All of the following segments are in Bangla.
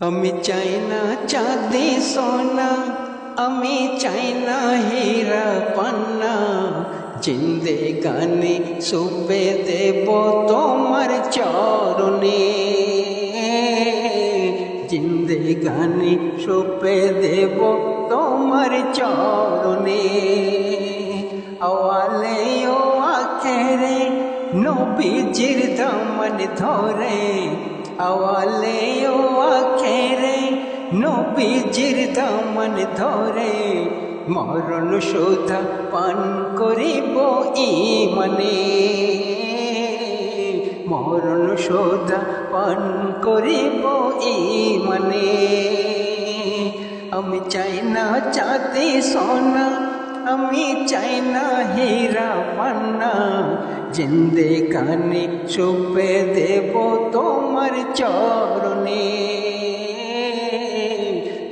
আমি চাই না চাঁদি সোনা, আমি চাই না হীরা পান্না। জিন্দে গানে সুপে দেব তোমার চরণে। জিন্দে গানে সুপে দেব তোমার চরণে। আওয়ালে ও আখেরে নবীজির দামন ধরে আওয়ালে ও আখেরে, নবীজির দামন ধরে মরণ শোধা পান করিব ইমনে। মরণ শোধা পান করিব ইমনে। আমি চাই না চাঁদি সোনা আমি চাই না হীরা পান্না। জিন্দে কানে সুপে দেব তোমার চরণে।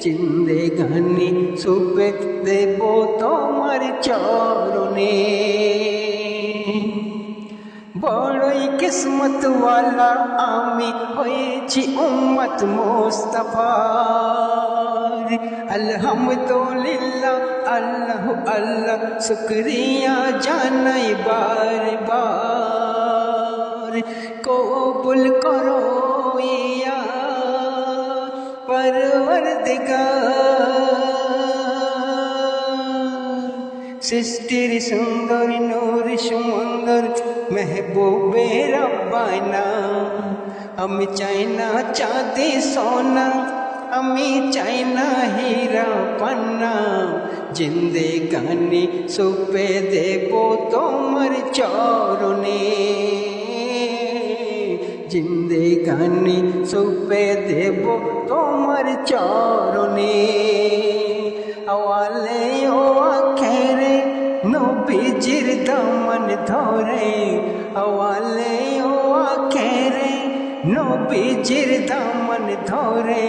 জিন্দে গানে সুপে দেব তোমার চরণে। বড়ই কিসমত ওয়ালা আমি হয়েছি উম্মত মোস্তফার আলহামদুলিল্লাহ, আল্লাহ আল্লাহ, শুক্রিয়া জানাই বার বার কবুল করো ইয়া পরবর্দিগার সৃষ্টির সুন্দর, নূর সুন্দর মেহবুবে রব্বানা আমি চাই না চাঁদি সোনা, আমি চাই না হীরা পান্না। জিন্দে গানে সুপে দেব তোমার চরণে। জিন্দে গানে সুপে দেব তোমার চরণে। আওয়ালে ও আখেরে নবীজির দামন ধরে আওয়ালে ও আখেরে নবীজির দামন ধরে,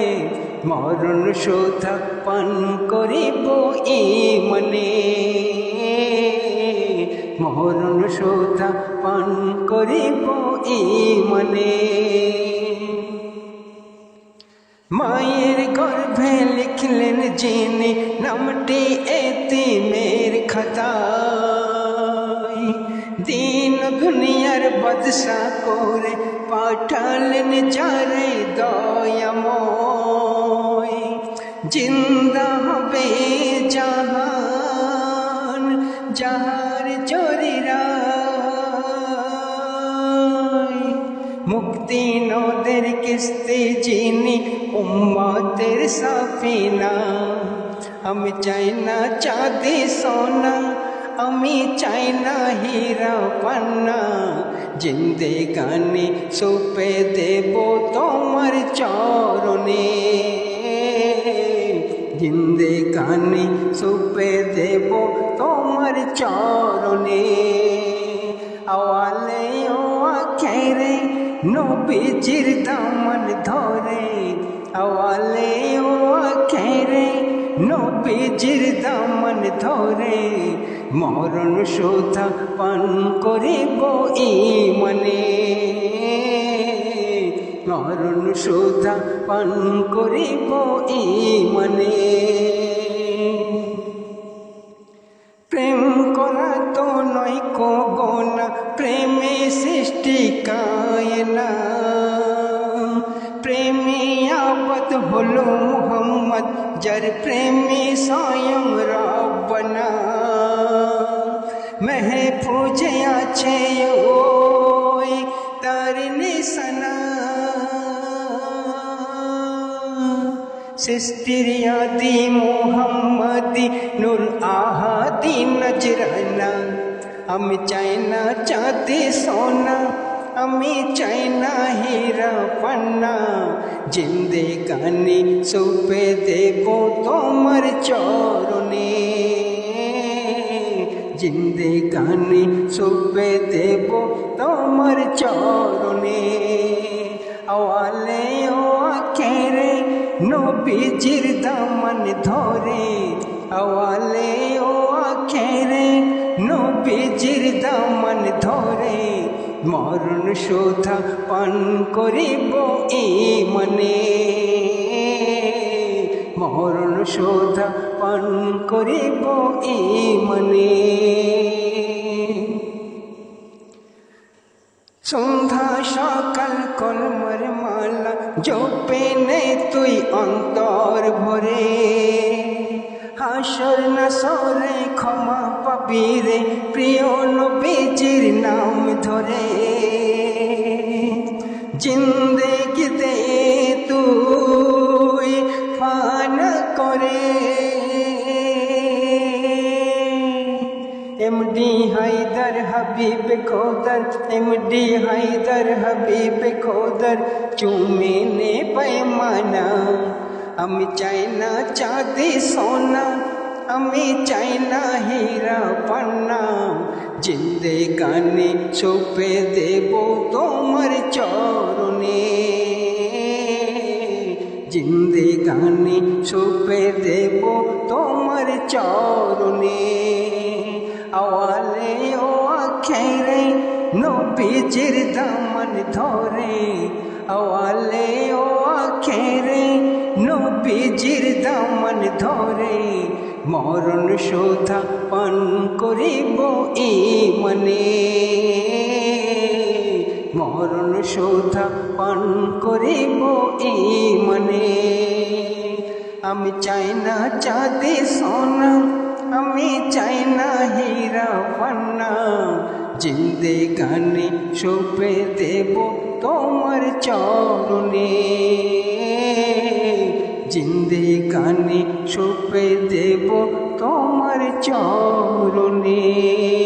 মরণ শোধা পান করিব ইমনে। মরণ শোধা পান করিব ইমনে। মায়ের গর্ভে লিখলেন যিনি, নামটি এতিমের খাতায় বদশা করে পাঠালেন যারে দয়াময়। জিন্দা হবে জাহান, যাহার চরিরা মুক্তি নদের কিস্তি যিনি উম্মতের সাফিনা। আমি চাই না চাঁদি সোনা আমি চাই না হীরা পান্না। জিন্দে গানে সুপে দেব তোমার চরণে। জিন্দে গানে সুপে দেব তোমার চরণে। আওয়ালে ও আখেরে নবীজির দামন ধরে। আওয়ালে ও আখেরে নবীজির দামন ধরে। মরণ শোধা পান করিব ইমনে। মরণ শোধা পান করিব ইমনে। প্রেম করা তো নয় কবনা প্রেমে সৃষ্টি কায়না। প্রেমে আবদ হলো মোহাম্মদ, যার প্রেমে স্বয়ং রব্বনা মেহফুজে আছে ওই তার নিশানা। সৃষ্টির আদি মোহাম্মদি নূর আহাদি নজরানা। আমি চাই না চাঁদি সোনা, আমি চাই না হীরা পান্না। জিন্দে গানে সুপে দেব তোমার চরণে। জিন্দে সুপে দেব তোমার চরণে। আওয়ালে ও আখেরে নবীজির দামন ধরে। আওয়ালে ও আখেরে নবীজির দামন ধরে। মরণ শোধা পান করিব ই মনে মরণ শোধা পান করিব ইমনে। সন্ধ্যা সকাল কলমর মালা জপে নে তুই অন্তর ভরে। হাসর না সরে ক্ষমা পাবি রে প্রিয় নবীজির নাম ধরে। জিন্দেগি এমডি হায়দার হাবিব খোদার এমডি হায়দার হাবিব খোদার চুমিনে পায়মানা। আমি চাই না চাঁদি সোনা, আমি চাই না হীরা পান্না। জিন্দে গানে ছোপে দেব তোমার চরণে। জিন্দে গানে ছোপে দেব তোমার চরণে। আওয়ালে ও আখেরে, নবীজির দামন ধরে। আওয়ালে ও আখেরে, নবীজির দামন ধরে। মরণ শোধা পান করিব ই মনে মরণ শোধা পান করিব ই মনে আমি চাই না চাঁদে সোনা আমি চাই না হীরা পান্না জিন্দে গানে সোপে দেব তোমার চরণে। জিন্দে গানে সোপে দেব তোমার চরণে।